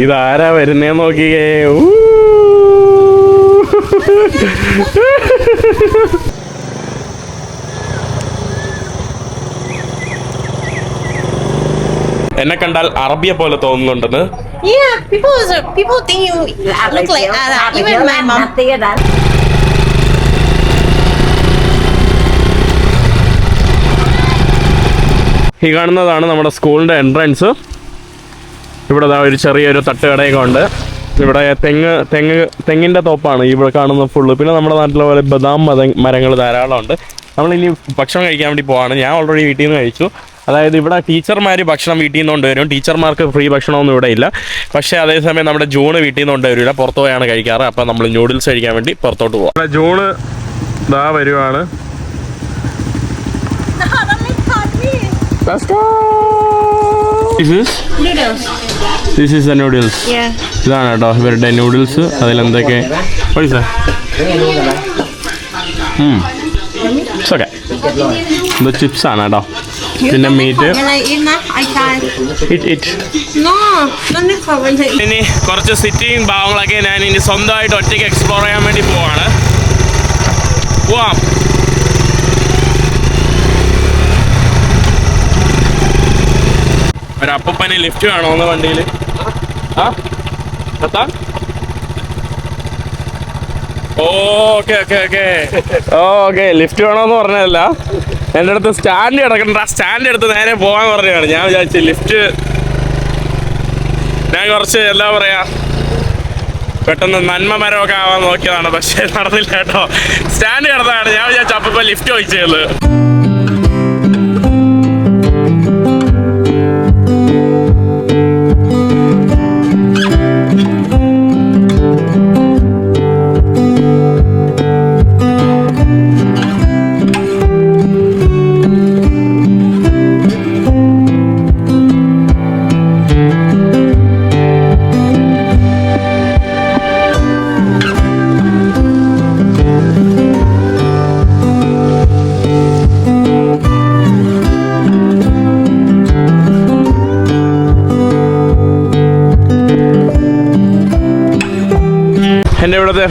ഇതാരാ വരുന്നേ നോക്കിയേ. എന്നെ കണ്ടാൽ അറബിയെ പോലെ തോന്നുന്നുണ്ടെന്ന് Yeah, people people think you look like Arab. Even my mom. ഈ കാണുന്നതാണ് നമ്മുടെ സ്കൂളിന്റെ എൻട്രൻസ് ഇവിടെ ഒരു ചെറിയൊരു തട്ടുകടയൊക്കെ ഉണ്ട് ഇവിടെ തെങ്ങ് തെങ്ങ് തെങ്ങിന്റെ തോപ്പാണ് ഇവിടെ കാണുന്ന ഫുള്ള് പിന്നെ നമ്മുടെ നാട്ടിലെ പോലെ ബദാം മരങ്ങൾ ധാരാളമുണ്ട് നമ്മളിനി ഭക്ഷണം കഴിക്കാൻ വേണ്ടി പോവാണ് ഞാൻ ഓൾറെഡി വീട്ടിൽ നിന്ന് കഴിച്ചു അതായത് ഇവിടെ ടീച്ചർമാർ ഭക്ഷണം വീട്ടിൽ നിന്ന് കൊണ്ടുവരും ടീച്ചർമാർക്ക് ഫ്രീ ഭക്ഷണമൊന്നും ഇവിടെ ഇല്ല പക്ഷേ അതേസമയം നമ്മുടെ ജൂണ് വീട്ടിൽ നിന്ന് കൊണ്ടുവരില്ല പുറത്ത് പോയാണ് കഴിക്കാറ് അപ്പം നമ്മൾ നൂഡിൽസ് കഴിക്കാൻ വേണ്ടി പുറത്തോട്ട് പോകാം ജൂണ് ദാ വരുവാണ് Let's go. This is? Noodles. this is the noodles. Yeah. ഇതാണ് കേട്ടോ ഇവരുടെ നൂഡിൽസ് അതിലെന്തൊക്കെ? പൈസ ഓക്കെ ഇത് ചിപ്സ് ആണ് കേട്ടോ. പിന്നെ മീറ്റ്. ഇനി കുറച്ച് സിറ്റിയും ഭാവങ്ങളൊക്കെ ഞാൻ ഇനി സ്വന്തമായിട്ട് ഒറ്റയ്ക്ക് എക്സ്പ്ലോർ ചെയ്യാൻ വേണ്ടി പോവാണ്. പോവാം. ഒരു ലിഫ്റ്റ് വേണോന്ന് വണ്ടിയിൽ ആ? എത്താ okay okay okay okay lift വേണോന്ന് പറഞ്ഞതല്ല. എന്റെ അടുത്ത് സ്റ്റാൻഡ് കിടക്കണ്ട. സ്റ്റാൻഡ് എടുത്ത് നേരെ പോകാൻ പറഞ്ഞതാണ്. ഞാൻ വിചാരിച്ചു ലിഫ്റ്റ് ഞാൻ കുറച്ച് എന്താ പറയാ പെട്ടെന്ന് നന്മ മരമൊക്കെ ആവാൻ നോക്കിയതാണ്. പക്ഷേ നടന്നില്ല കേട്ടോ. സ്റ്റാൻഡ് കിടന്നതാണ്. ഞാൻ വിചാരിച്ചു അപ്പം ലിഫ്റ്റ് ചോദിച്ചത്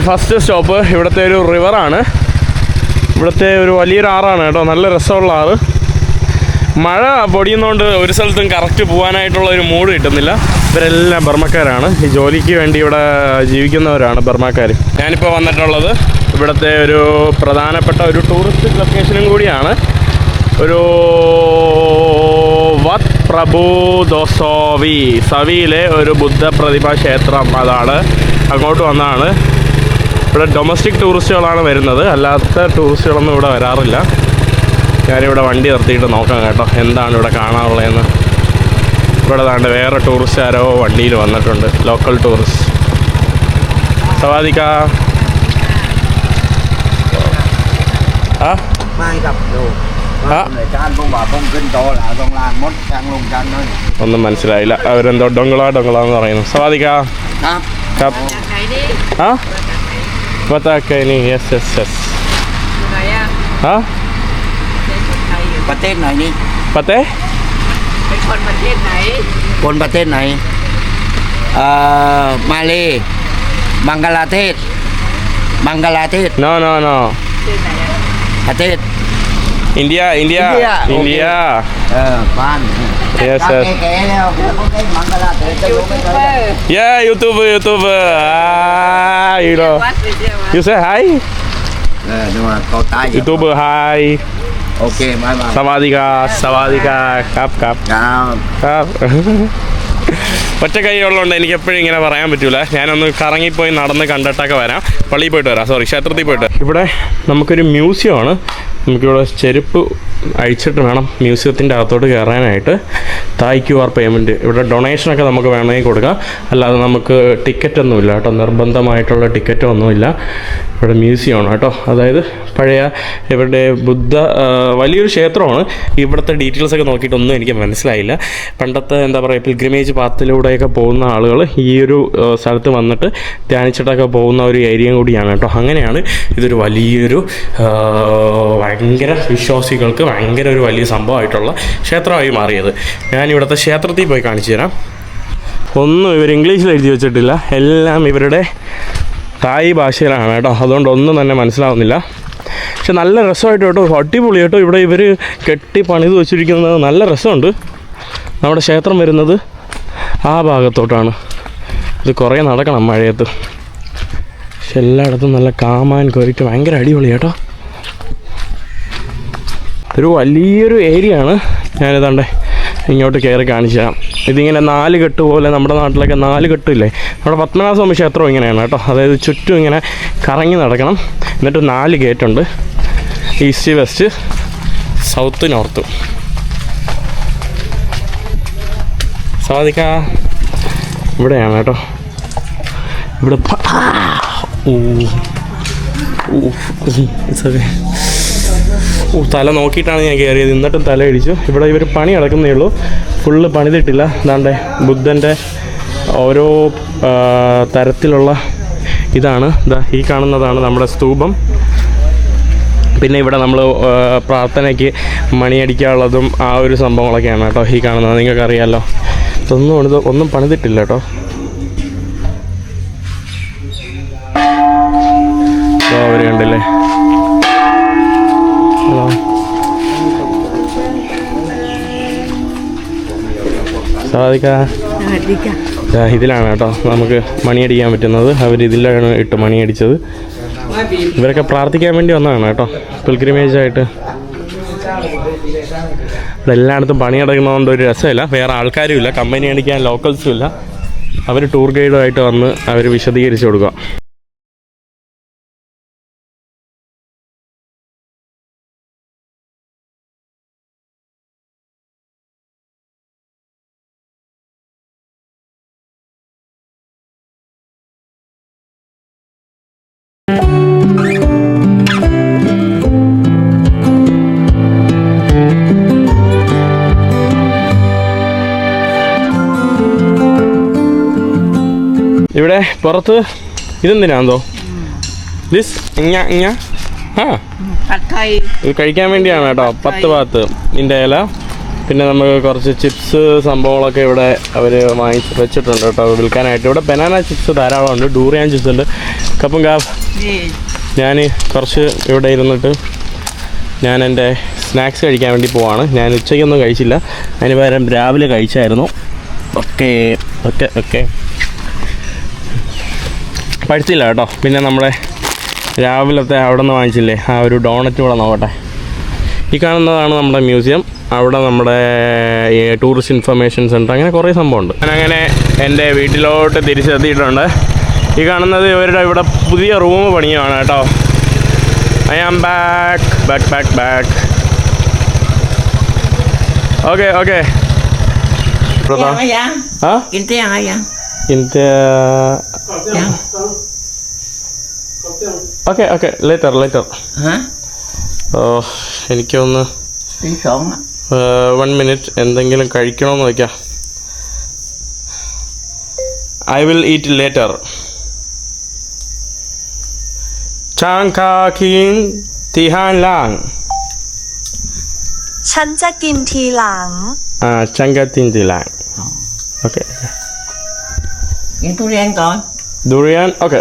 ഫസ്റ്റ് സ്റ്റോപ്പ് ഇവിടുത്തെ ഒരു റിവറാണ്. ഇവിടുത്തെ ഒരു വലിയൊരു ആറാണ് കേട്ടോ. നല്ല രസമുള്ള ആറ്. മഴ പൊടിയുന്നതുകൊണ്ട് ഒരു സ്ഥലത്തും കറക്റ്റ് പോകാനായിട്ടുള്ള ഒരു മൂഡ് കിട്ടുന്നില്ല. ഇവരെല്ലാം ബർമ്മക്കാരാണ്. ഈ ജോലിക്ക് വേണ്ടി ഇവിടെ ജീവിക്കുന്നവരാണ് ബർമ്മക്കാർ ഞാനിപ്പോൾ വന്നിട്ടുള്ളത് ഇവിടുത്തെ ഒരു പ്രധാനപ്പെട്ട ഒരു ടൂറിസ്റ്റ് ലൊക്കേഷനും കൂടിയാണ്. ഒരു വത് പ്രഭു ദോസോവി സവിയിലെ ഒരു ബുദ്ധ പ്രതിഭാ ക്ഷേത്രം അതാണ്. അങ്ങോട്ട് വന്നതാണ്. ഇവിടെ ഡൊമസ്റ്റിക് ടൂറിസ്റ്റുകളാണ് വരുന്നത്. അല്ലാത്ത ടൂറിസ്റ്റുകളൊന്നും ഇവിടെ വരാറില്ല. ഞാനിവിടെ വണ്ടി നിർത്തിയിട്ട് നോക്കാം കേട്ടോ. എന്താണ് ഇവിടെ കാണാനുള്ളതെന്ന് ഇവിടെ താണ്ട് വേറെ ടൂറിസ്റ്റുകാരോ വണ്ടിയിൽ വന്നിട്ടുണ്ട്. ലോക്കൽ ടൂറിസ്റ്റ് സവാദിക്ക. ആ? ഒന്നും മനസ്സിലായില്ല. അവരെന്തോ ഡൊങ്കള ഡൊങ്കള എന്ന് പറയുന്നു. സവാദിക്ക. Hả? Buat aku ini, yes, yes, yes. Kaya. Hah? Paten ini. Pate? Pon paten nai. Pon paten nai. Eh, ah, Mali. Mangkalatit. Mangkalatit. No, no, no. Atit. India, India. India. India. Oh, okay. Ah, Pan. Ya, Seth. Ya, YouTuber, YouTuber. Hi, you know. You say hi? YouTuber, hi. Oke, okay, mama. Sawadika, sawadika. Kap, kap. Kap. Kap. ഒറ്റ കൈയുള്ളതുകൊണ്ട് എനിക്ക് എപ്പോഴും ഇങ്ങനെ പറയാൻ പറ്റൂല. ഞാനൊന്ന് കറങ്ങിപ്പോയി നടന്ന് കണ്ടിട്ടൊക്കെ വരാം. പള്ളിയിൽ പോയിട്ട് വരാം. സോറി ക്ഷേത്രത്തിൽ പോയിട്ട്. ഇവിടെ നമുക്കൊരു മ്യൂസിയമാണ് നമുക്കിവിടെ ചെരുപ്പ് അഴിച്ചിട്ട് വേണം മ്യൂസിയത്തിന്റെ അകത്തോട്ട് കയറാനായിട്ട്. തായ് ക്യു ആർ പേയ്മെന്റ്. ഇവിടെ ഡൊണേഷനൊക്കെ നമുക്ക് വേണമെങ്കിൽ കൊടുക്കാം. അല്ലാതെ നമുക്ക് ടിക്കറ്റ് ഒന്നുമില്ല കേട്ടോ. നിർബന്ധമായിട്ടുള്ള ടിക്കറ്റ് ഒന്നുമില്ല ഇവിടെ മ്യൂസിയമാണ് കേട്ടോ. അതായത് പഴയ ഇവിടെ ബുദ്ധ വലിയൊരു ക്ഷേത്രമാണ്. ഇവിടുത്തെ ഡീറ്റെയിൽസൊക്കെ നോക്കിയിട്ടൊന്നും എനിക്ക് മനസ്സിലായില്ല. പണ്ടത്തെ എന്താ പറയുക പിൽഗ്രിമേജ് പാത്തിലൂടെ പാത്തിലൂടെയൊക്കെ പോകുന്ന ആളുകൾ ഈ ഒരു സ്ഥലത്ത് വന്നിട്ട് ധ്യാനിച്ചിട്ടൊക്കെ പോകുന്ന ഒരു ഏരിയ കൂടിയാണ് കേട്ടോ. അങ്ങനെയാണ് ഇതൊരു വലിയൊരു ഭയങ്കര വിശ്വാസികൾക്ക് ഭയങ്കര ഒരു വലിയ സംഭവമായിട്ടുള്ള ക്ഷേത്രമായി മാറിയത്. ഞാൻ ഇവിടുത്തെ ക്ഷേത്രത്തിൽ പോയി കാണിച്ചു തരാം. ഒന്നും ഇവർ ഇംഗ്ലീഷിൽ എഴുതി വെച്ചിട്ടില്ല. എല്ലാം ഇവരുടെ തായ് ഭാഷയിലാണ് കേട്ടോ. അതുകൊണ്ട് ഒന്നും തന്നെ മനസ്സിലാവുന്നില്ല. പക്ഷെ നല്ല രസമായിട്ട് കേട്ടോ അടിപൊളി കേട്ടോ ഇവിടെ ഇവർ കെട്ടി പണിത് വെച്ചിരിക്കുന്നത്. നല്ല രസമുണ്ട്. നമ്മുടെ ക്ഷേത്രം വരുന്നത് ആ ഭാഗത്തോട്ടാണ്. ഇത് കുറേ നടക്കണം മഴയത്ത്. പക്ഷെ എല്ലായിടത്തും നല്ല കാമാൻ കോരിട്ട് ഭയങ്കര അടിപൊളി കേട്ടോ. ഒരു വലിയൊരു ഏരിയ ആണ്. ഞാനിതാണ്ടേ ഇങ്ങോട്ട് കയറി കാണിച്ചു തരാം. ഇതിങ്ങനെ നാല് കെട്ട് പോലെ നമ്മുടെ നാട്ടിലൊക്കെ നാല് കെട്ടില്ലേ? നമ്മുടെ പത്മനാഭസ്വാമി ക്ഷേത്രം ഇങ്ങനെയാണ് കേട്ടോ. അതായത് ചുറ്റും ഇങ്ങനെ കറങ്ങി നടക്കണം. എന്നിട്ട് നാല് ഗേറ്റുണ്ട് ഈസ്റ്റ് വെസ്റ്റ് സൗത്ത് നോർത്ത് സാധിക്ക. ഇവിടെയാണ് കേട്ടോ. ഇവിടെ! ഓ തല നോക്കിയിട്ടാണ് ഞാൻ കയറിയത്. എന്നിട്ടും തല ഇടിച്ചു. ഇവിടെ ഇവർ പണി അടക്കുന്നേ ഉള്ളൂ. ഫുള്ള് പണിതിട്ടില്ല. എന്താണ്ടേ ബുദ്ധന്റെ ഓരോ തരത്തിലുള്ള ഇതാണ്. ഇതാ ഈ കാണുന്നതാണ് നമ്മുടെ സ്തൂപം. പിന്നെ ഇവിടെ നമ്മൾ പ്രാർത്ഥനയ്ക്ക് മണിയടിക്കാനുള്ളതും ആ ഒരു സംഭവങ്ങളൊക്കെയാണ് കേട്ടോ ഈ കാണുന്നത്. നിങ്ങൾക്ക് അറിയാമല്ലോ ഇതൊന്നും ഇത് ഒന്നും പണിതിട്ടില്ല കേട്ടോ. കണ്ടില്ലേ? ഹലോ സാധിക്ക. ഇതിലാണ് കേട്ടോ നമുക്ക് മണിയടിക്കാൻ പറ്റുന്നത്. അവർ ഇതിലാണ് ഇട്ട് മണിയടിച്ചത്. ഇവരൊക്കെ പ്രാർത്ഥിക്കാൻ വേണ്ടി വന്നതാണ് കേട്ടോ. പിൽഗ്രിമേജ് ആയിട്ട് ഇവിടെ പണി നടക്കുന്നതുകൊണ്ട് ഒരു രസമില്ല. വേറെ ആൾക്കാരും ഇല്ല കമ്പനി അടിക്കാൻ ലോക്കൽസും ഇല്ല. അവർ ടൂർ ഗൈഡുമായിട്ട് വന്ന് അവർ വിശദീകരിച്ച് കൊടുക്കുക. ഇവിടെ പുറത്ത് ഇതെന്തിനാന്തോ ദിസ് ഇങ്ങ ഇങ്ങ. ഇത് കഴിക്കാൻ വേണ്ടിയാണ് കേട്ടോ. പത്ത് ഭാഗത്ത് ഇതിന്റെ ഇല. പിന്നെ നമുക്ക് കുറച്ച് ചിപ്സ് സംഭവങ്ങളൊക്കെ ഇവിടെ അവർ വാങ്ങിച്ച് വെച്ചിട്ടുണ്ട് കേട്ടോ. വിൽക്കാനായിട്ട്. ഇവിടെ ബനാന ചിപ്സ് ധാരാളം ഉണ്ട്. ഡൂറിയാൻ ചിപ്സ് ഉണ്ട്. കപ്പും കാഫ് ഞാൻ കുറച്ച് ഇവിടെ ഇരുന്നിട്ട് ഞാൻ എന്റെ സ്നാക്സ് കഴിക്കാൻ വേണ്ടി പോവാണ്. ഞാൻ ഉച്ചയ്ക്കൊന്നും കഴിച്ചില്ല. അതിന് പകരം രാവിലെ കഴിച്ചായിരുന്നു. ഓക്കെ. Okay okay. പഠിച്ചില്ല കേട്ടോ. പിന്നെ നമ്മുടെ രാവിലത്തെ അവിടെ നിന്ന് വാങ്ങിച്ചില്ലേ? ആ ഒരു ഡോണറ്റ് കൂടെ നോക്കട്ടെ. ഈ കാണുന്നതാണ് നമ്മുടെ മ്യൂസിയം. അവിടെ നമ്മുടെ ടൂറിസ്റ്റ് ഇൻഫർമേഷൻ സെന്റർ അങ്ങനെ കുറേ സംഭവമുണ്ട്. ഞാനങ്ങനെ എന്റെ വീട്ടിലോട്ട് തിരിച്ചെത്തിയിട്ടുണ്ട്. ഈ കാണുന്നത് ഇവരുടെ ഇവിടെ പുതിയ റൂം പണിയാണ് കേട്ടോ. I am back back back back okay okay? ആ? Kinh tế ăn hay ăn? ഇന്നത്തെ Ăn. Okay okay later later Hả? എനിക്കൊന്ന് Đi sổn á. വൺ മിനിറ്റ് എന്തെങ്കിലും കഴിക്കണമെന്ന് വയ്ക്കാം ഐ വിൽ ഈറ്റ് ലേറ്റർ ചാങ് കാ കിൻ തിഹാൻ ലാങ് ฉันจะกินทีหลัง ആ ചങ്ക thin തിലാങ് okay Nhìn tôi đen coi.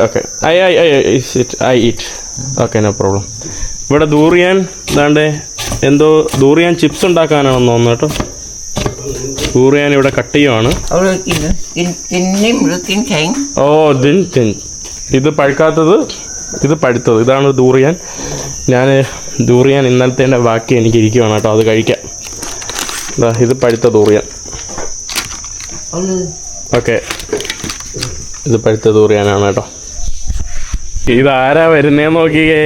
okay. I, I, I, I I it I eat okay no problem ഇവിടെ durian ഇതാണ്ട് എന്തോ ദൂറിയാൻ ചിപ്സ് ഉണ്ടാക്കാനാണെന്ന് തോന്നുന്നു കേട്ടോ. ദൂറിയാൻ ഇവിടെ കട്ട് ചെയ്യുവാണ്. ഓ ദിൻ തിൻ. ഇത് പഴുക്കാത്തത് ഇത് പഴുത്തത്. ഇതാണ് ദൂറിയാൻ. ഞാൻ ദൂറിയാൻ ഇന്നലത്തെ ബാക്കി എനിക്ക് ഇരിക്കുവാണ് കേട്ടോ. അത് കഴിക്കാം. ഇത് പഴുത്ത ദൂറിയാൻ. ഓക്കെ ഇത് പഴുത്ത തൂറിയാനാണ് കേട്ടോ. ഇതാരാ വരുന്നേ നോക്കിയേ.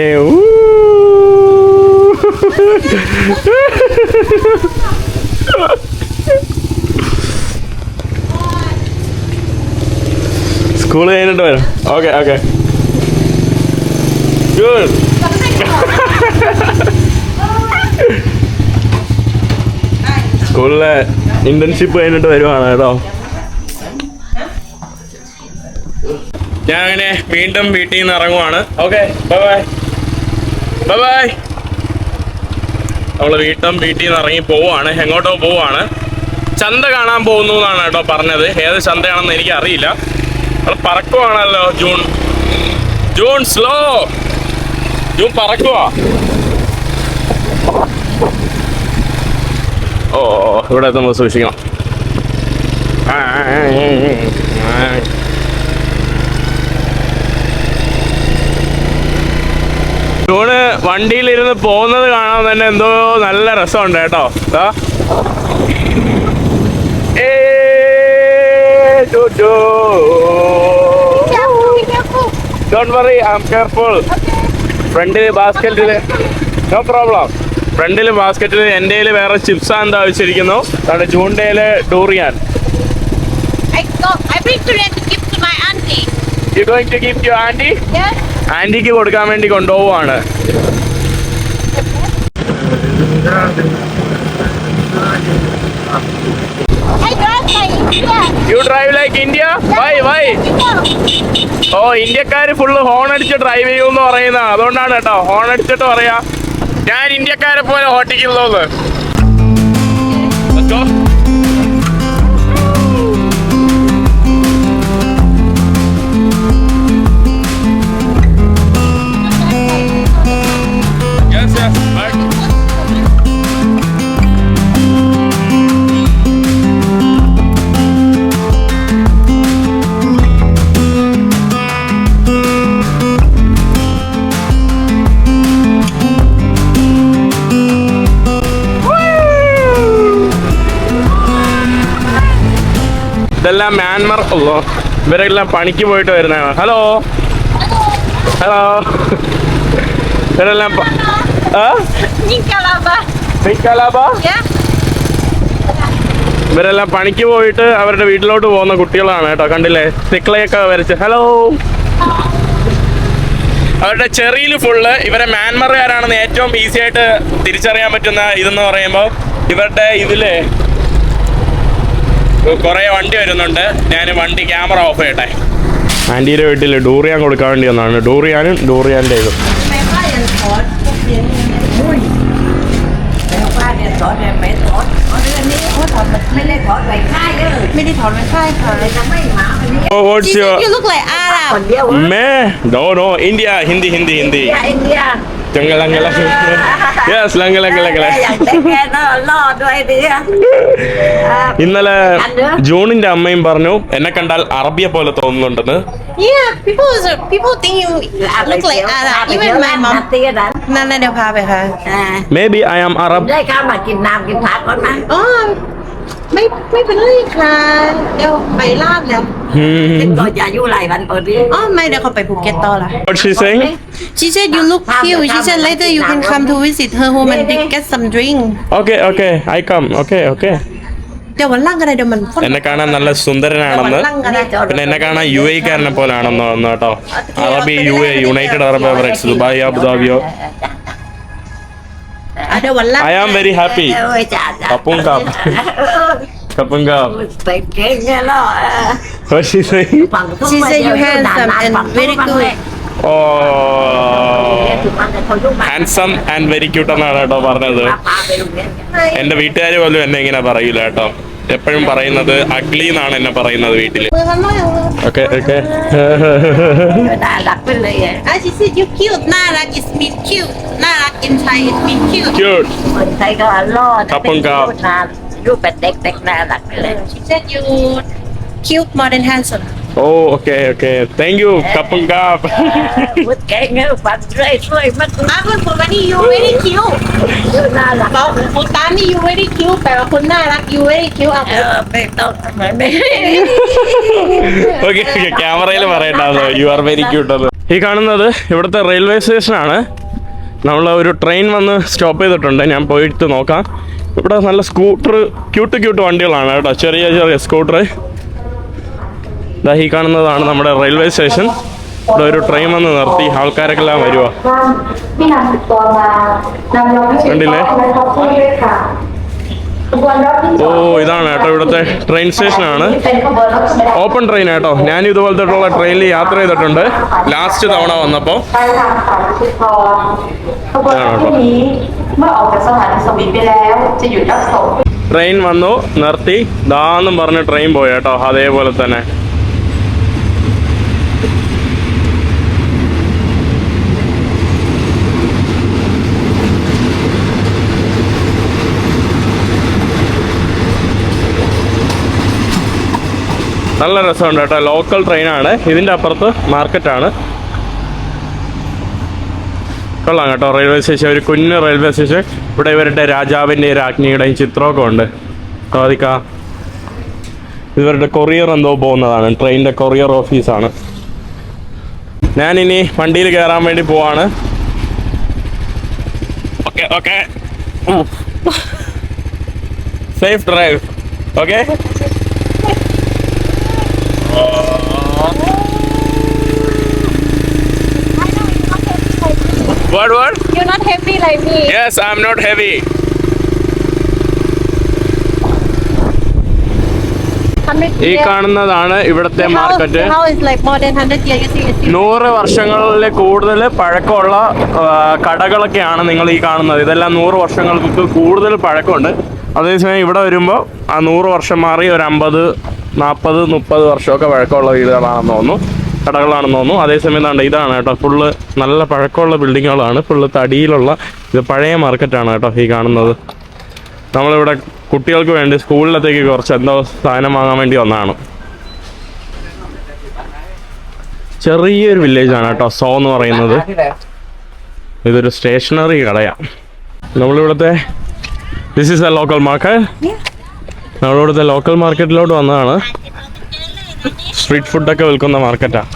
സ്കൂൾ കഴിഞ്ഞിട്ട് വരും. Okay okay. ഗുഡ്. സ്കൂളിലെ ഇന്റേൺഷിപ്പ് കഴിഞ്ഞിട്ട് വരുവാണ് കേട്ടോ. ഞാൻ അങ്ങനെ വീണ്ടും വീട്ടിൽ നിന്ന് ഇറങ്ങുവാണ്. ഓക്കെ ബൈ ബൈ ബൈ നമ്മൾ വീട്ടും വീട്ടിൽ നിന്ന് ഇറങ്ങി പോവാണ് എങ്ങോട്ടോ പോവാണ് ചന്ത കാണാൻ പോകുന്നു എന്നാണ് കേട്ടോ പറഞ്ഞത്. ഏത് ചന്തയാണെന്ന് എനിക്ക് അറിയില്ല അവിടെ പറക്കുവാണല്ലോ ജൂൺ. June slow. ജൂൺ പറക്കുവാ. ഓ ഇവിടെ നമ്മൾ സൂക്ഷിക്കണം. ആ. ജൂണ് വണ്ടിയിലിരുന്ന് പോകുന്നത് കാണാൻ തന്നെ എന്തോ നല്ല രസമുണ്ട് കേട്ടോ. ദാ. ഏ, do, do. Don't worry, I'm careful. ഫ്രണ്ടിൽ ബാസ്ക്കറ്റിൽ നോ പ്രോബ്ലം ഫ്രണ്ടിൽ ബാസ്ക്കറ്റിൽ എന്റെ വേറെ ചിപ്സ് എന്താ വെച്ചിരിക്കുന്നു. അതാണ് ജൂണ്ടയിൽ ഡൂറിയാൻ. ആന്റിക്ക് കൊടുക്കാൻ വേണ്ടി bring you drive like India why why oh ഇന്ത്യക്കാർ ഫുള്ള് ഹോൺ അടിച്ച് ഡ്രൈവ് ചെയ്യുമെന്ന് പറയുന്ന അതുകൊണ്ടാണ് കേട്ടോ. ഹോൺ അടിച്ചിട്ട് പറയാ. ഞാൻ ഇന്ത്യക്കാരെ പോലെ ഓട്ടിക്കുന്നത് ഉള്ളോ ഇവരെല്ലാം പണിക്ക് പോയിട്ട് വരുന്ന. ഹലോ? ഹലോ? ഇവരെല്ലാം. ഇവരെല്ലാം പണിക്ക് പോയിട്ട് അവരുടെ വീട്ടിലോട്ട് പോകുന്ന കുട്ടികളാണ് കേട്ടോ കണ്ടില്ലേ? തിക്കളയൊക്കെ വരച്ച്. ഹലോ? അവരുടെ ചെറിയിൽ ഫുള്ള് ഇവരെ മ്യാൻമറുകാരാണെന്ന് ഏറ്റവും ഈസി ആയിട്ട് തിരിച്ചറിയാൻ പറ്റുന്ന ഇതെന്ന് പറയുമ്പോൾ ഇവരുടെ ഇതിൽ കുറേ വണ്ടി വരുന്നുണ്ട് ഞാൻ വണ്ടി ക്യാമറ ഓഫ് ചെയ്യട്ടെ ആന്റിയുടെ വീട്ടിൽ ഡൂറിയാൻ കൊടുക്കാൻ വേണ്ടി വന്നതാണ് ഡൂറിയാനും ഡൂറിയാന്റെ ഇതും Oh, what's your... You look like Arab. Me? No, no, India, Hindi, Hindi, Hindi. India, India. ഞങ്ങൾ അങ്ങനെ യെസ് ഞങ്ങൾ അങ്ങനെ ഇന്നലെ ജൂണിന്റെ അമ്മയും പറഞ്ഞു എന്നെ കണ്ടാൽ അറബിയെ പോലെ തോന്നുന്നുണ്ടെന്ന്. Maybe I am Arab ได้ข้าวมากินน้ำกินผักก่อนนะ อ๋อไม่ไม่เป็นไรค่ะ เดี๋ยวไปลาดแล้ว ก็จะอยู่หลายวันพอดี อ๋อไม่เดี๋ยวเขาไปภูเก็ตต่อละ What she saying She said you look cute. She said later you can come to visit her home and get some drink. Okay okay I come okay okay เดี๋ยววันหล่างกันเลยเดี๋ยวมันพ่น എന്നെ കാണാൻ നല്ല เดี๋ยววัน സുന്ദരനാണെന്ന് หล่างกันเลย പിന്നെ എന്നെ കാണാൻ U എക്കാരനെ പോലാണെന്ന് തോന്നുന്നു കേട്ടോ അറബി U A United Arab Emirates Dubai അബുദാബിയോ Ada wala. I am very happy. Kapunggap. Kapunggap. What she say? She say you handsome and very good. Handsome and very cute എന്നാണ് കേട്ടോ പറഞ്ഞത് എന്റെ വീട്ടുകാർ പോലും എന്നെ ഇങ്ങനെ പറയൂല കേട്ടോ എപ്പോഴും പറയുന്നത് അഗ്ലി എന്നാണ് എന്നെ പറയുന്നത് വീട്ടിൽ cute more handsome. Oh, okay, okay. Thank you, eh, Kapanggap. With eh, Kenya, Padre, Troy, but eh, Marlon, Pogani, you very. You nara. Very cute, pero kung nara, you very cute ako. Okay ക്യാമറയിൽ പറയണ്ടോ you are very cute അത് ഈ കാണുന്നത് ഇവിടുത്തെ railway സ്റ്റേഷനാണ് നമ്മൾ ഒരു train വന്ന് സ്റ്റോപ്പ് ചെയ്തിട്ടുണ്ട് ഞാൻ പോയിട്ട് നോക്കാം ഇവിടെ നല്ല സ്കൂട്ടർ ക്യൂട്ട് ക്യൂട്ട് വണ്ടികളാണ് കേട്ടോ ചെറിയ ചെറിയ സ്കൂട്ടർ ഈ കാണുന്നതാണ് നമ്മുടെ റെയിൽവേ സ്റ്റേഷൻ. ഇവിടെ ഒരു ട്രെയിൻ വന്ന് നിർത്തി. ആൾക്കാരൊക്കെല്ലാം വരുവാ. കണ്ടില്ലേ? ഓ ഇതാണ് കേട്ടോ ഇവിടുത്തെ ട്രെയിൻ സ്റ്റേഷനാണ് ഓപ്പൺ ട്രെയിൻ ആട്ടോ. ഞാൻ ഇതുപോലത്തെ ട്രെയിനിൽ യാത്ര ചെയ്തിട്ടുണ്ട്. ലാസ്റ്റ് തവണ വന്നപ്പോൾ ട്രെയിൻ വന്നു നിർത്തി. ദാന്നും പറഞ്ഞ് ട്രെയിൻ പോയി കേട്ടോ. അതേപോലെ തന്നെ. നല്ല രസമുണ്ട് കേട്ടോ. ലോക്കൽ ട്രെയിനാണ് ഇതിന്റെ അപ്പുറത്ത് മാർക്കറ്റാണ് കൊള്ളാം കേട്ടോ. റെയിൽവേ സ്റ്റേഷൻ ഒരു കുഞ്ഞ് റെയിൽവേ സ്റ്റേഷൻ ഇവിടെ ഇവരുടെ രാജാവിന്റെയും രാജ്ഞിയുടെയും ചിത്രമൊക്കെ ഉണ്ട്. സാധിക്ക. ഇവരുടെ കൊറിയർ എന്തോ പോകുന്നതാണ്. ട്രെയിനിന്റെ കൊറിയർ ഓഫീസാണ് ഞാനിനി വണ്ടിയിൽ കയറാൻ വേണ്ടി പോവാണ്. Okay okay safe drive okay What what? You're not happy like me. Yes, I'm not heavy. ഈ കാണുന്നതാണ് ഇവിടുത്തെ market How is like more than 100 years? You see, you see. നൂറ് വർഷങ്ങളിൽ കൂടുതൽ പഴക്കമുള്ള കടകളൊക്കെയാണ് നിങ്ങൾ ഈ കാണുന്നത് ഇതെല്ലാം നൂറ് വർഷങ്ങൾക്ക് കൂടുതൽ പഴക്കമുണ്ട് അതേസമയം ഇവിടെ വരുമ്പോൾ ആ നൂറ് വർഷം മാറി ഒരു അമ്പത് നാൽപ്പത് മുപ്പത് വർഷമൊക്കെ പഴക്കമുള്ള വീടുകളാണെന്ന് തോന്നുന്നു കടകളാണെന്ന് തോന്നുന്നു. അതേസമയം എന്താണ് ഇതാണ് കേട്ടോ. ഫുള്ള് നല്ല പഴക്കമുള്ള ബിൽഡിങ്ങുകളാണ്. ഫുള്ള് തടിയിലുള്ള ഇത് പഴയ മാർക്കറ്റാണ് കേട്ടോ ഈ കാണുന്നത്. നമ്മളിവിടെ കുട്ടികൾക്ക് വേണ്ടി സ്കൂളിലത്തേക്ക് കുറച്ച് എന്തോ സാധനം വാങ്ങാൻ വേണ്ടി വന്നതാണ്. ചെറിയൊരു വില്ലേജാണ് കേട്ടോ സോ എന്ന് പറയുന്നത്. ഇതൊരു സ്റ്റേഷനറി കടയാണ് നമ്മളിവിടുത്തെ this is a local market നമ്മളിവിടുത്തെ local മാർക്കറ്റിലോട്ട് വന്നതാണ്. സ്ട്രീറ്റ് ഫുഡൊക്കെ വിൽക്കുന്ന മാർക്കറ്റാണ്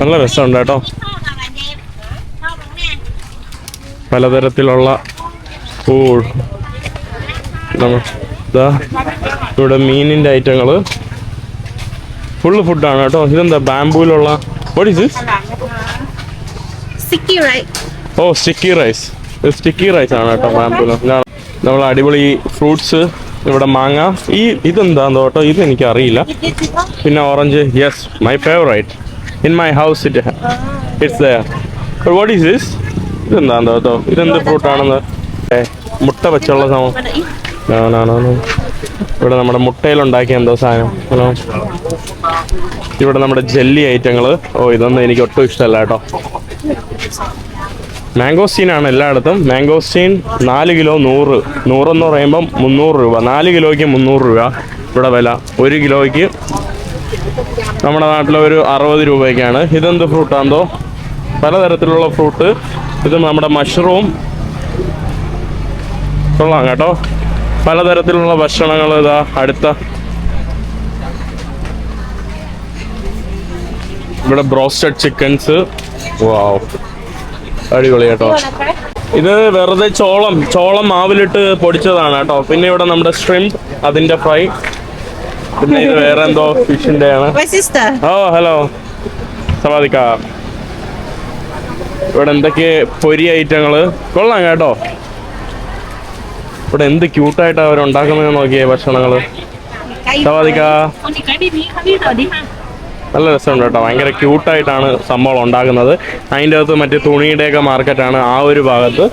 നല്ല രസമുണ്ട് കേട്ടോ. പലതരത്തിലുള്ള ഇതാ ഇവിടെ മീനിന്റെ ഐറ്റങ്ങൾ ഫുള്ള് ഫുഡാണ് കേട്ടോ. ഇതെന്താ ബാംബൂയിലുള്ള what is oh sticky rice sticky rice ആണ് കേട്ടോ ബാംബൂല നമ്മൾ അടിപൊളി ഫ്രൂട്ട്സ് ഇവിടെ മാങ്ങ. ഈ ഇതെന്താന്ന് കേട്ടോ? ഇത് എനിക്ക് അറിയില്ല പിന്നെ orange yes my favourite in my house it it's what is this ഇതെന്താന്ന് കേട്ടോ? ഇതെന്ത് ഫ്രൂട്ടാണെന്ന് ഏ മുട്ട വെച്ചുള്ള no. ഇവിടെ നമ്മുടെ മുട്ടയിലുണ്ടാക്കിയ എന്തോ സാധനം. ഇവിടെ നമ്മുടെ ജെല്ലി ഐറ്റങ്ങൾ ഓ ഇതൊന്നും എനിക്ക് ഒട്ടും ഇഷ്ടമല്ല കേട്ടോ. മാംഗോസ്റ്റീൻ ആണ് എല്ലായിടത്തും. മാംഗോസ്റ്റീൻ നാല് കിലോ നൂറ്. നൂറെന്ന് പറയുമ്പം മുന്നൂറ് രൂപ. നാല് കിലോയ്ക്ക് മുന്നൂറ് രൂപ. ഇവിടെ വില. ഒരു കിലോയ്ക്ക് നമ്മുടെ നാട്ടിലെ ഒരു അറുപത് രൂപയ്ക്കാണ്. ഇതെന്ത് ഫ്രൂട്ടാന്തോ പലതരത്തിലുള്ള ഫ്രൂട്ട് ഇത് നമ്മുടെ മഷ്റൂം കൊള്ളാം കേട്ടോ. പലതരത്തിലുള്ള ഭക്ഷണങ്ങൾ ഇതാ അടുത്ത. ഇവിടെ ബ്രോസ്റ്റഡ് ചിക്കൻസ് വാവ് അടിപൊളി കേട്ടോ. ഇത് വെറുതെ ചോളം ചോളം മാവിലിട്ട് പൊടിച്ചതാണ് കേട്ടോ. പിന്നെ ഇവിടെ നമ്മുടെ സ്ട്രിംപ് അതിന്റെ ഫ്രൈ പിന്നെ ഇത് വേറെ എന്തോ ഫിഷിന്റെ ആണ്. ഓ ഹലോ. സവാദിക്ക ഇവിടെ എന്തൊക്കെ പൊരി ഐറ്റങ്ങൾ? കൊള്ളാം കേട്ടോ. ഇവിടെ എന്ത് ക്യൂട്ടായിട്ടാണ് അവർ ഉണ്ടാക്കുന്നത് നോക്കിയേ ഭക്ഷണങ്ങൾ. സവാദിക്ക നല്ല രസമുണ്ട് കേട്ടോ. ഭയങ്കര ക്യൂട്ടായിട്ടാണ് സംഭവം ഉണ്ടാകുന്നത്. അതിന്റെ അകത്ത് മറ്റേ തുണിയുടെയൊക്കെ മാർക്കറ്റാണ് ആ ഒരു ഭാഗത്ത്.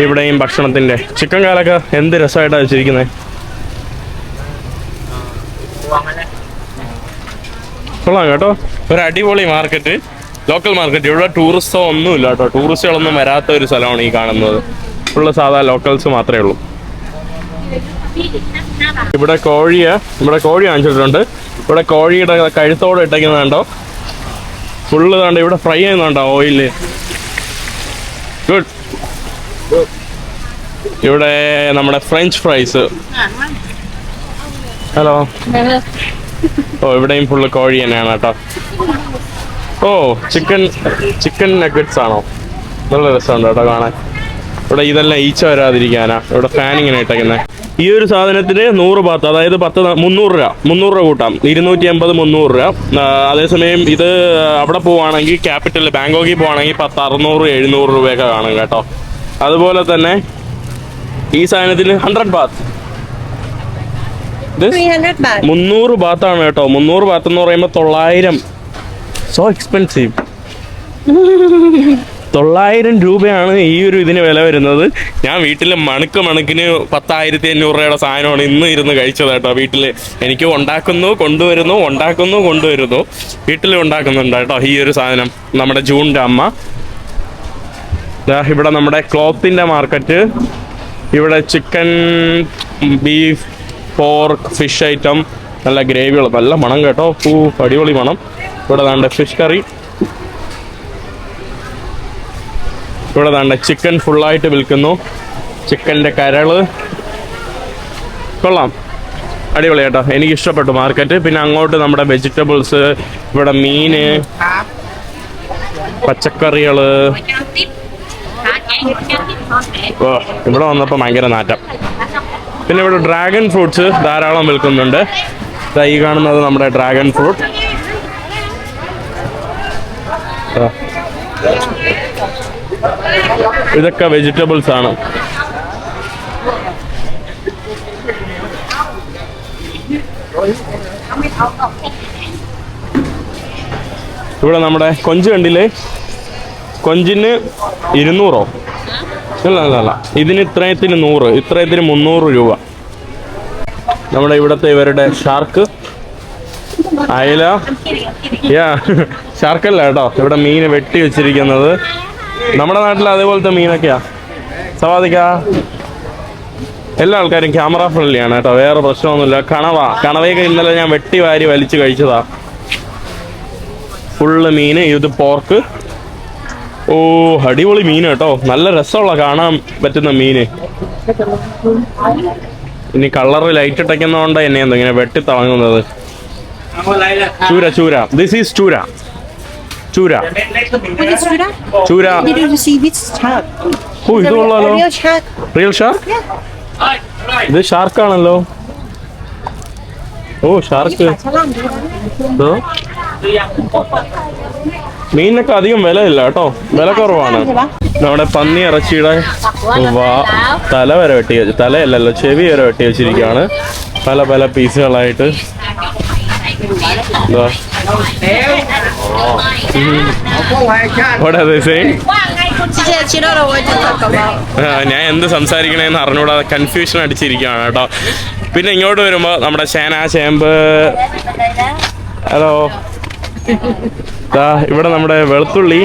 ഇവിടെയും ഭക്ഷണത്തിന്റെ. ചിക്കൻ കാലൊക്കെ എന്ത് രസമായിട്ടാണ് വെച്ചിരിക്കുന്നത് കൊള്ളാം കേട്ടോ. ഒരു അടിപൊളി മാർക്കറ്റ്. Local market. ഇവിടെ ടൂറിസ്റ്റോ ഒന്നുമില്ല കേട്ടോ. ടൂറിസ്റ്റുകളൊന്നും വരാത്ത ഒരു സ്ഥലമാണ് ഈ കാണുന്നത്. ഫുള്ള് സാധാ ലോക്കൽസ് മാത്രമേ ഉള്ളൂ. ഇവിടെ കോഴിയെ ഇവിടെ കോഴി കാണിച്ചിട്ടുണ്ട്. ഇവിടെ കോഴിയുടെ കഴുത്തോടെ ഇട്ടേക്കുന്നത് കണ്ടോ ഫുള്ള് കണ്ടോ ഇവിടെ ഫ്രൈ ചെയ്യുന്നുണ്ടോ ഓയിൽ? ഗുഡ്. ഇവിടെ നമ്മുടെ ഫ്രഞ്ച് ഫ്രൈസ്. ഹലോ. ഓ ഇവിടെയും ഫുള്ള് കോഴി തന്നെയാണ് കേട്ടോ. ഓ ചിക്കൻ ചിക്കൻ നഗറ്റ്സ് ആണോ? നല്ല രസമുണ്ട് കേട്ടോ കാണാൻ. ഇവിടെ ഇതെല്ലാം ഈച്ച വരാതിരിക്കാനാ. ഇവിടെ ഫാൻ ഇങ്ങനെ ഇട്ടേക്കുന്നത് ഈ ഒരു സാധനത്തിന് നൂറ് പത്ത് അതായത് പത്ത് മുന്നൂറ് രൂപ മുന്നൂറ് രൂപ കൂട്ടാം. ഇരുന്നൂറ്റി അമ്പത് മുന്നൂറ് രൂപ. അതേസമയം ഇത് അവിടെ പോവുകയാണെങ്കിൽ ക്യാപിറ്റൽ ബാങ്കോക്കിൽ പോവുകയാണെങ്കിൽ പത്ത് അറുന്നൂറ് എഴുന്നൂറ് രൂപയൊക്കെ കാണും കേട്ടോ. അതുപോലെ തന്നെ ഈ സാധനത്തിന് ഹൺഡ്രഡ് ബാത്ത് ഇത് 300 baht. മുന്നൂറ് ബാത്താണ് കേട്ടോ. മുന്നൂറ് ബാത്ത് എന്ന് പറയുമ്പോൾ തൊള്ളായിരം. സോ എക്സ്പെൻസീവ് തൊള്ളായിരം രൂപയാണ് ഈ ഒരു ഇതിന് വില വരുന്നത്. ഞാൻ വീട്ടിൽ മണക്ക് മണക്കിന് പത്തായിരത്തി അഞ്ഞൂറ് രൂപയുടെ സാധനമാണ് ഇന്ന് ഇരുന്ന് കഴിച്ചത് കേട്ടോ വീട്ടിൽ എനിക്ക് ഉണ്ടാക്കുന്നു കൊണ്ടുവരുന്നു ഉണ്ടാക്കുന്നു കൊണ്ടുവരുന്നു. വീട്ടിൽ ഉണ്ടാക്കുന്നുണ്ട് കേട്ടോ ഈ ഒരു സാധനം. നമ്മുടെ ജൂണിന്റെ അമ്മ. ഇവിടെ നമ്മുടെ ക്ലോത്തിന്റെ മാർക്കറ്റ്. ഇവിടെ chicken beef pork fish item നല്ല ഗ്രേവികൾ നല്ല മണം കേട്ടോ. പൂ അടിപൊളി മണം. ഇവിടെ ദാണ്ട് ഫിഷ് കറി. ഇവിടെ വേണ്ട ചിക്കൻ ഫുള്ളായിട്ട് വിൽക്കുന്നു. ചിക്കന്റെ കരൾ. കൊള്ളാം. അടിപൊളി കേട്ടോ. എനിക്ക് ഇഷ്ടപ്പെട്ടു മാർക്കറ്റ് പിന്നെ അങ്ങോട്ട് നമ്മുടെ വെജിറ്റബിൾസ് ഇവിടെ മീന് പച്ചക്കറികൾ. ഓ ഇവിടെ വന്നപ്പോൾ ഭയങ്കര നാറ്റം. പിന്നെ ഇവിടെ ഡ്രാഗൺ ഫ്രൂട്ട്സ് ധാരാളം വിൽക്കുന്നുണ്ട്. ഈ കാണുന്നത് നമ്മുടെ ഡ്രാഗൺ ഫ്രൂട്ട്. ഇതൊക്കെ വെജിറ്റബിൾസ് ആണ്. ഇവിടെ നമ്മുടെ കൊഞ്ച് കണ്ടില്ലേ? കൊഞ്ചിന് ഇരുന്നൂറോ? അല്ല അല്ല അല്ല. ഇതിന് ഇത്രയത്തിന് നൂറ് ഇത്രയത്തിന് മുന്നൂറ് രൂപ. നമ്മുടെ ഇവിടുത്തെ ഇവരുടെ ഷാർക്ക് അയല. യാ ഷാർക്കല്ല കേട്ടോ. ഇവിടെ മീൻ വെട്ടി വെച്ചിരിക്കുന്നത്. നമ്മുടെ നാട്ടിൽ അതേപോലത്തെ മീനൊക്കെയാ. സവാദിക്ക. എല്ലാ ആൾക്കാരും ക്യാമറ ഫ്രണ്ട്ലി ആണ് കേട്ടോ. വേറെ പ്രശ്നമൊന്നുമില്ല. കണവ. കണവയൊക്കെ ഇന്നലെ ഞാൻ വെട്ടി വാരി വലിച്ചു കഴിച്ചതാ. ഫുള്ള് മീൻ ഇത് പോർക്ക് ഓ അടിപൊളി മീൻ കേട്ടോ. നല്ല രസമുള്ള കാണാൻ പറ്റുന്ന മീന്. ഇനി കളറ് ലൈറ്റ് ഇട്ടയ്ക്കുന്നതുകൊണ്ട് എന്നെയെന്തോ ഇങ്ങനെ വെട്ടി തളങ്ങുന്നത്. ചൂര ചൂര. ദിസ് ഈസ് ചൂര. ചൂര? ചൂര? ഓ ഇത് കൊള്ളാലോ. റിയൽ ഷാർക്ക് ഇത് ഷാർക്കാണല്ലോ ഓ ഷാർക്ക് മീനൊക്കെ അധികം വില ഇല്ല കേട്ടോ. വില കുറവാണ്. നമ്മുടെ പന്നി ഇറച്ചിയുടെ വാ തല വരെ വെട്ടി വെച്ച് തലയല്ലല്ലോ ചെവി വരെ വെട്ടി വെച്ചിരിക്കുകയാണ്. പല പല പീസുകളായിട്ട്. ഞാൻ എന്ത് സംസാരിക്കണേന്ന് അറിഞ്ഞൂടാ. കൺഫ്യൂഷൻ അടിച്ചിരിക്കുകയാണ് കേട്ടോ. പിന്നെ ഇങ്ങോട്ട് വരുമ്പോൾ നമ്മുടെ ചേന ചേമ്പ് ഹലോ ദാ ഇവിടെ നമ്മുടെ വെളുത്തുള്ളി.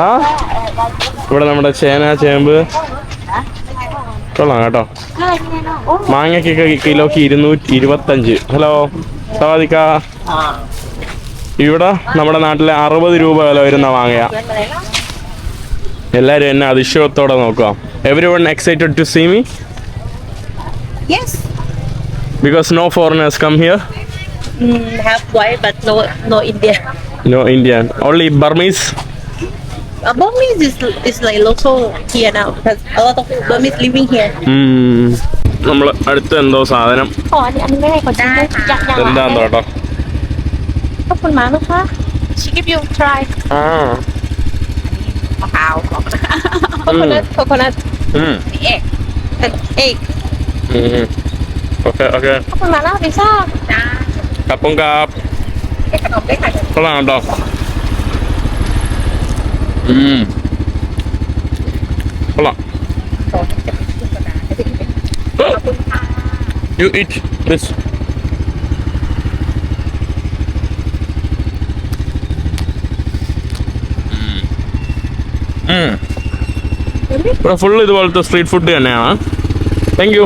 ആ? ഇവിടെ നമ്മുടെ ചേന ചേമ്പ് കൊള്ളാം കേട്ടോ. മാങ്ങയ്ക്കൊക്കെ കിലോക്ക് ഇരുന്നൂറ്റി ഇരുപത്തഞ്ച്. ഹലോ സവാദിക്ക ഇവിടെ നമ്മുടെ നാട്ടിലെ അറുപത് രൂപ വില വരുന്ന വാങ്ങിയ എല്ലാരും എന്നെ അതിശയത്തോടെ നോക്കുക. Everyone excited to see me because no foreigners come here half white, but no, no Indian. No Indian only Burmese Uh, Burmese is, is like local here now because a lot of Burmese living here. നമ്മൾ അടുത്ത എന്തോ സാധനം. ขอบคุณมากนะคะ she give you try อ่า มะพร้าวของนะคโคอืโคนัทโคโคนัทอืมนี่เอกต่เอกอืมโอเค โอเคขอบคุณมากนะพี่ซ่าจ้าขอบคุณครับเอกขนมได้ค่ะฝรั่งดอกอืมรั่งมป็นขึ้กระดาษให้ไปอีกขอบคุณค่ะ you eat this ഇവിടെ full ഇതുപോലത്തെ street food തന്നെയാണ്. Thank you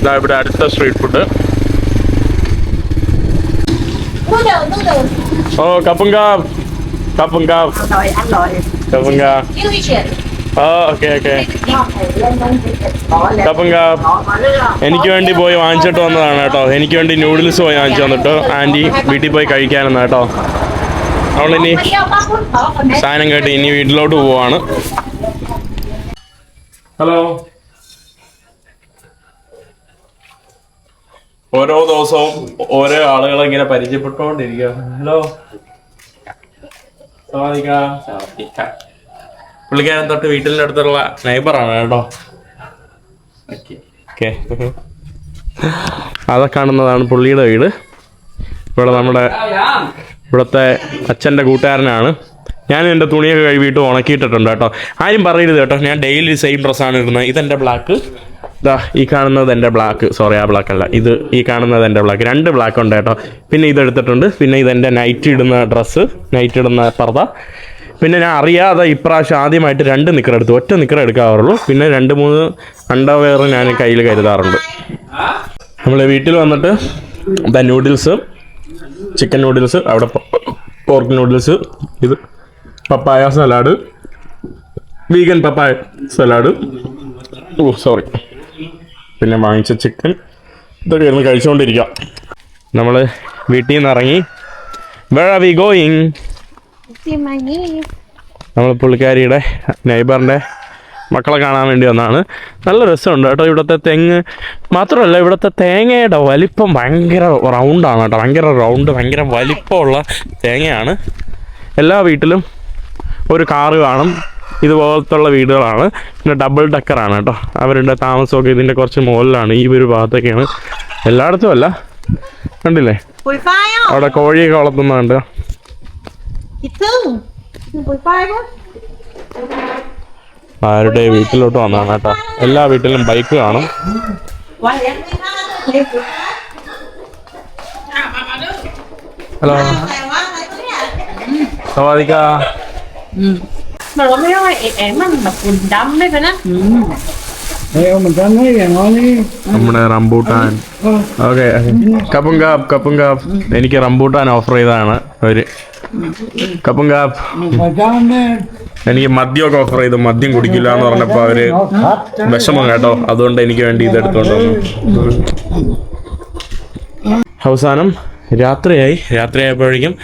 ഇതാ ഇവിടെ അടുത്ത സ്ട്രീറ്റ് ഫുഡ്. ഓ കപ്പും കാവ് കപ്പും കാവ് rồi ăn rồi കപ്പും കാവ് Delicious. Oh okay okay bỏ കപ്പും കാപ്പ് bỏ bỏ lưới rồi എനിക്ക് വേണ്ടി പോയി വാങ്ങിച്ചിട്ട് വന്നതാണ് കേട്ടോ. എനിക്ക് വേണ്ടി നൂഡിൽസ് പോയി വാങ്ങിച്ചു വന്നിട്ട്. ആന്റി വീട്ടിൽ പോയി കഴിക്കാനെന്ന് കേട്ടോ. അവളിനി സാധനം കേട്ട് ഇനി വീട്ടിലോട്ട് പോവാണ്. ഹലോ. ഓരോ ദിവസവും ഓരോ ആളുകളെ ഇങ്ങനെ പരിചയപ്പെട്ടുകൊണ്ടിരിക്കുക ഹലോ. പുള്ളിക്കാരൻ തൊട്ട് വീട്ടിന്റെ അടുത്തുള്ള നൈബറാണ് കേട്ടോ. ഓക്കെ. അതൊക്കെ കാണുന്നതാണ് പുള്ളിയുടെ വീട്. ഇവിടെ നമ്മുടെ ഇവിടുത്തെ അച്ഛന്റെ കൂട്ടുകാരനാണ്. ഞാൻ എന്റെ തുണിയൊക്കെ കഴുകിയിട്ട് ഉണക്കിയിട്ടിട്ടുണ്ട് കേട്ടോ. ആരും പറയരുത് കേട്ടോ. ഞാൻ ഡെയിലി സെയിം ഡ്രസ്സാണ് ഇടുന്നത്. ഇതെന്റെ ബ്ലാക്ക് ഇതാ ഈ കാണുന്നത് എന്റെ ബ്ലാക്ക് സോറി ആ ബ്ലാക്ക് അല്ല. ഇത് ഈ കാണുന്നത് എന്റെ ബ്ലാക്ക് രണ്ട് ബ്ലാക്ക് ഉണ്ട് കേട്ടോ. പിന്നെ ഇതെടുത്തിട്ടുണ്ട് പിന്നെ ഇതെന്റെ നൈറ്റ് ഇടുന്ന ഡ്രസ്സ് നൈറ്റ് ഇടുന്ന പർദ്ദ. പിന്നെ ഞാൻ അറിയാതെ ഇപ്രാവശ്യം ആദ്യമായിട്ട് രണ്ട് നിക്കർ എടുത്തു. ഒറ്റ നിക്കർ എടുക്കാറുള്ളൂ. പിന്നെ രണ്ട് മൂന്ന് അണ്ടർവെയർ ഞാൻ കയ്യിൽ കരുതാറുണ്ട്. നമ്മൾ വീട്ടിൽ വന്നിട്ട് ദ നൂഡിൽസ് ചിക്കൻ നൂഡിൽസ് അവിടെ പോർക്ക് നൂഡിൽസ് ഇത് papaya salad vegan papaya salad. Oh sorry പിന്നെ വാങ്ങിച്ച ചിക്കൻ. ഇതൊക്കെ ഇരുന്ന് കഴിച്ചുകൊണ്ടിരിക്കാം നമ്മൾ വീട്ടിൽ നിന്ന് ഇറങ്ങി വേർ ആർ വി ഗോയിങ്. നമ്മൾ പുള്ളിക്കാരിയുടെ നൈബറിന്റെ മക്കളെ കാണാൻ വേണ്ടി വന്നതാണ് നല്ല രസമുണ്ട് കേട്ടോ ഇവിടുത്തെ തെങ്ങ്. മാത്രമല്ല ഇവിടുത്തെ തേങ്ങയുടെ വലിപ്പം ഭയങ്കര റൗണ്ടാണ് കേട്ടോ. ഭയങ്കര റൗണ്ട് ഭയങ്കര വലിപ്പമുള്ള തേങ്ങയാണ്. എല്ലാ വീട്ടിലും ഒരു കാറ് കാണും. ഇതുപോലത്തുള്ള വീടുകളാണ്. പിന്നെ ഡബിൾ ഡക്കറാണ് കേട്ടോ. അവരുടെ താമസമൊക്കെ ഇതിന്റെ കുറച്ച് മുകളിലാണ് ഈ ഒരു ഭാഗത്തൊക്കെയാണ്. എല്ലായിടത്തും അല്ല. കണ്ടില്ലേ? അവിടെ കോഴിയൊക്കെ വളർത്തുന്നുണ്ട് ആരുടെ വീട്ടിലോട്ട് വന്നതാണ് കേട്ടോ. എല്ലാ വീട്ടിലും ബൈക്ക് കാണും. ഹലോ. സവാദിക്ക? നമ്മുടെ റംബൂട്ടാൻ. ഓക്കെ. കപ്പും കാപ്പ് കപ്പും കാപ്പ്. എനിക്ക് റംബൂട്ടാൻ ഓഫർ ചെയ്താണ് അവർ കപ്പും കാപ്പ്. എനിക്ക് മദ്യമൊക്കെ ഓഫർ ചെയ്തു. മദ്യം കുടിക്കില്ല എന്ന് പറഞ്ഞപ്പോ അവർ വിഷമം കേട്ടോ. അതുകൊണ്ട് എനിക്ക് വേണ്ടി ഇത് എടുത്തോണ്ട് അവസാനം രാത്രിയായി. രാത്രിയായപ്പോഴേക്കും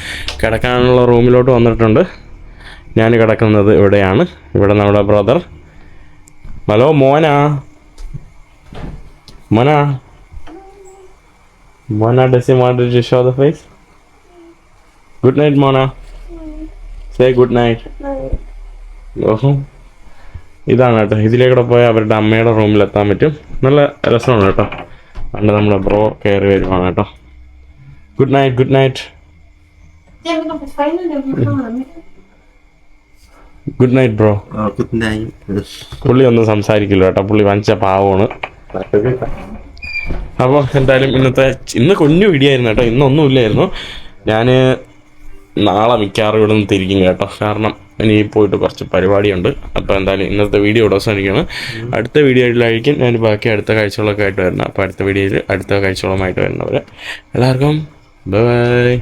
കിടക്കാനുള്ള റൂമിലോട്ട് വന്നിട്ടുണ്ട്. ഞാൻ കിടക്കുന്നത് ഇവിടെയാണ്. ഇവിടെ നമ്മുടെ brother. Hello Mona? Mona? Mona does you want to show the face good night Mona. Say good night ഇതാണ് കേട്ടോ ഇതിലേക്കൂടെ പോയാൽ അവരുടെ അമ്മയുടെ റൂമിൽ എത്താൻ പറ്റും. നല്ല രസമാണ് കേട്ടോ. അണ്ട് നമ്മുടെ ബ്രോ കയറി വരുവാണ് കേട്ടോ. Good night good night good night bro good night പുള്ളി ഒന്നും സംസാരിക്കില്ല കേട്ടോ. പുള്ളി വഞ്ച പാവമാണ്. അപ്പോൾ എന്തായാലും ഇന്നത്തെ ഇന്ന് കുഞ്ഞു വീഡിയോ കേട്ടോ. ഇന്നൊന്നും ഇല്ലായിരുന്നു ഞാൻ നാളെ മിക്കവാറും ഇവിടെ നിന്ന് തിരിക്കും കേട്ടോ. കാരണം ഇനി പോയിട്ട് കുറച്ച് പരിപാടിയുണ്ട്. അപ്പോൾ എന്തായാലും ഇന്നത്തെ വീഡിയോ ഇവിടെ അവസാനിക്കുകയാണ്. അടുത്ത വീഡിയോയിലായിരിക്കും ഞാൻ ബാക്കി അടുത്ത കാഴ്ചകളൊക്കെ ആയിട്ട് വരുന്നത്. അപ്പോൾ അടുത്ത വീഡിയോയിൽ അടുത്ത കാഴ്ചകളുമായിട്ട് വരുന്നവരെ. എല്ലാവർക്കും ബൈ